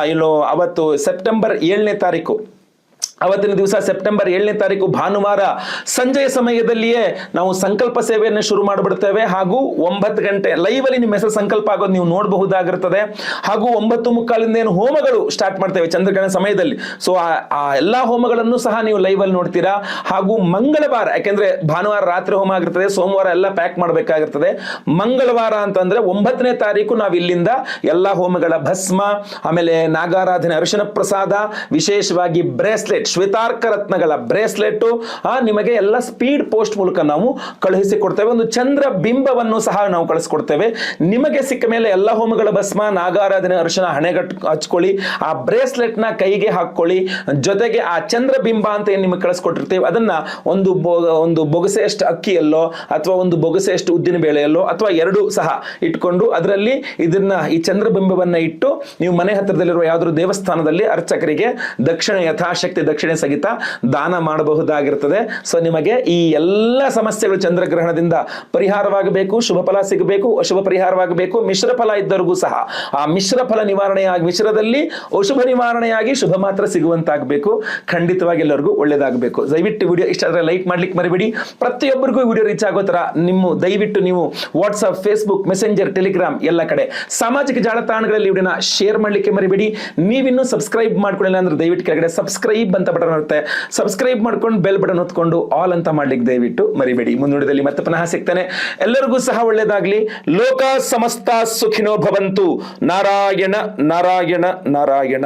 S1: ಏನು ಅವತ್ತು ಸೆಪ್ಟೆಂಬರ್ ಏಳನೇ ತಾರೀಕು. ಅವತ್ತಿನ ದಿವಸ ಸೆಪ್ಟೆಂಬರ್ ಏಳನೇ ತಾರೀಕು ಭಾನುವಾರ ಸಂಜೆಯ ಸಮಯದಲ್ಲಿಯೇ ನಾವು ಸಂಕಲ್ಪ ಸೇವೆಯನ್ನು ಶುರು ಮಾಡಿಬಿಡ್ತೇವೆ. ಹಾಗೂ ಒಂಬತ್ತು ಗಂಟೆ ಲೈವ್ ಅಲ್ಲಿ ನಿಮ್ಮ ಹೆಸರು ಸಂಕಲ್ಪ ಆಗೋದು ನೀವು ನೋಡಬಹುದಾಗಿರ್ತದೆ. ಹಾಗೂ ಒಂಬತ್ತು ಮುಕ್ಕಾಲಿಂದ ಏನು ಹೋಮಗಳು ಸ್ಟಾರ್ಟ್ ಮಾಡ್ತೇವೆ ಚಂದ್ರಗ್ರಹಣ ಸಮಯದಲ್ಲಿ. ಸೊ ಆ ಎಲ್ಲಾ ಹೋಮಗಳನ್ನು ಸಹ ನೀವು ಲೈವ್ ಅಲ್ಲಿ ನೋಡ್ತೀರಾ. ಹಾಗೂ ಮಂಗಳವಾರ, ಯಾಕೆಂದ್ರೆ ಭಾನುವಾರ ರಾತ್ರಿ ಹೋಮ ಆಗಿರ್ತದೆ, ಸೋಮವಾರ ಎಲ್ಲ ಪ್ಯಾಕ್ ಮಾಡಬೇಕಾಗಿರ್ತದೆ. ಮಂಗಳವಾರ ಅಂತಂದ್ರೆ ಒಂಬತ್ತನೇ ತಾರೀಕು ನಾವು ಇಲ್ಲಿಂದ ಎಲ್ಲಾ ಹೋಮಗಳ ಭಸ್ಮ, ಆಮೇಲೆ ನಾಗಾರಾಧನೆ, ಅರಿಶಿನ ಪ್ರಸಾದ, ವಿಶೇಷವಾಗಿ ಬ್ರೇಸ್ಲೆಟ್ ಶ್ವೇತಾರ್ಕ ರತ್ನಗಳ ಬ್ರೇಸ್ಲೆಟ್. ನಿಮಗೆ ಎಲ್ಲ ಸ್ಪೀಡ್ ಪೋಸ್ಟ್ ಮೂಲಕ ನಾವು ಕಳುಹಿಸಿ ಕೊಡ್ತೇವೆ ಒಂದು ಚಂದ್ರ ಬಿಂಬವನ್ನು ಸಹ ನಾವು ಕಳಿಸ್ಕೊಡ್ತೇವೆ. ನಿಮಗೆ ಸಿಕ್ಕ ಮೇಲೆ ಎಲ್ಲ ಹೋಮಗಳ ಭಸ್ಮ, ನಾಗಾರಾಧನೆ, ಅರ್ಶನ ಹಣೆಗಟ್ ಹಚ್ಕೊಳ್ಳಿ. ಆ ಬ್ರೇಸ್ಲೆಟ್ನ ಕೈಗೆ ಹಾಕೊಳ್ಳಿ ಜೊತೆಗೆ ಆ ಚಂದ್ರ ಬಿಂಬ ಅಂತ ಏನು ನಿಮಗೆ ಕಳಿಸ್ಕೊಟ್ಟಿರ್ತೀವಿ. ಅದನ್ನ ಒಂದು ಒಂದು ಬೊಗಸೆಯಷ್ಟು ಅಕ್ಕಿಯಲ್ಲೋ, ಅಥವಾ ಒಂದು ಬೊಗಸೆಯಷ್ಟು ಉದ್ದಿನ ಬೇಳೆಯಲ್ಲೋ, ಅಥವಾ ಎರಡು ಸಹ ಇಟ್ಕೊಂಡು ಅದರಲ್ಲಿ ಇದನ್ನ ಈ ಚಂದ್ರ ಬಿಂಬವನ್ನ ಇಟ್ಟು ನೀವು ಮನೆ ಹತ್ತಿರದಲ್ಲಿರುವ ಯಾವ್ದಾದ್ರು ದೇವಸ್ಥಾನದಲ್ಲಿ ಅರ್ಚಕರಿಗೆ ದಕ್ಷಿಣ ಯಥಾಶಕ್ತಿ, ದಕ್ಷಿಣೆ ಸಹಿತ ದಾನ ಮಾಡಬಹುದಾಗಿರ್ತದೆ ಸೊ ನಿಮಗೆ ಈ ಎಲ್ಲ ಸಮಸ್ಯೆಗಳು ಚಂದ್ರಗ್ರಹಣದಿಂದ ಪರಿಹಾರವಾಗಬೇಕು, ಶುಭ ಫಲ ಸಿಗಬೇಕು, ಅಶುಭ ಪರಿಹಾರವಾಗಬೇಕು, ಮಿಶ್ರ ಫಲ ಇದ್ದವರಿಗೂ ಸಹ. ಆ ಮಿಶ್ರ ಫಲ ನಿವಾರಣೆಯಾಗಿ, ಮಿಶ್ರದಲ್ಲಿ ಅಶುಭ ನಿವಾರಣೆಯಾಗಿ ಶುಭ ಮಾತ್ರ ಸಿಗುವಂತಾಗಬೇಕು. ಖಂಡಿತವಾಗಿ ಎಲ್ಲರಿಗೂ ಒಳ್ಳೇದಾಗಬೇಕು ದಯವಿಟ್ಟು ವಿಡಿಯೋ ಇಷ್ಟ ಆದರೆ ಲೈಕ್ ಮಾಡ್ಲಿಕ್ಕೆ ಮರಿಬೇಡಿ. ಪ್ರತಿಯೊಬ್ಬರಿಗೂ ವಿಡಿಯೋ ರೀಚ್ ಆಗೋ ಥರ ನಿಮ್ಮ, ದಯವಿಟ್ಟು ನೀವು ವಾಟ್ಸಪ್ ಫೇಸ್ಬುಕ್ ಮೆಸೆಂಜರ್ ಟೆಲಿಗ್ರಾಮ್ ಎಲ್ಲ ಕಡೆ ಸಾಮಾಜಿಕ ಜಾಲತಾಣಗಳಲ್ಲಿ ವಿಡಿಯೋನ ಶೇರ್ ಮಾಡ್ಲಿಕ್ಕೆ ಮರಿಬೇಡಿ. ನೀವಿನ್ನೂ ಸಬ್ಸ್ಕ್ರೈಬ್ ಮಾಡ್ಕೊಳ್ಳಿಲ್ಲ ಅಂದ್ರೆ ದಯವಿಟ್ಟು ಕೆಳಗಡೆ ಸಬ್ಸ್ಕ್ರೈಬ್ ಬಟನ್ ಇರುತ್ತೆ ಸಬ್ಸ್ಕ್ರೈಬ್ ಮಾಡ್ಕೊಂಡು ಬೆಲ್ ಬಟನ್ ಹೊತ್ಕೊಂಡು ಆಲ್ ಅಂತ ಮಾಡ್ಲಿಕ್ಕೆ ದಯವಿಟ್ಟು ಮರಿಬೇಡಿ. ಮುಂದುವರಿದಲ್ಲಿ ಮತ್ತೆ ಪುನಃ ಸಿಗ್ತಾನೆ. ಎಲ್ಲರಿಗೂ ಸಹ ಒಳ್ಳೇದಾಗ್ಲಿ. ಲೋಕ ಸಮಸ್ತ ಸುಖಿನೋ ಭವಂತು. ನಾರಾಯಣ ನಾರಾಯಣ ನಾರಾಯಣ.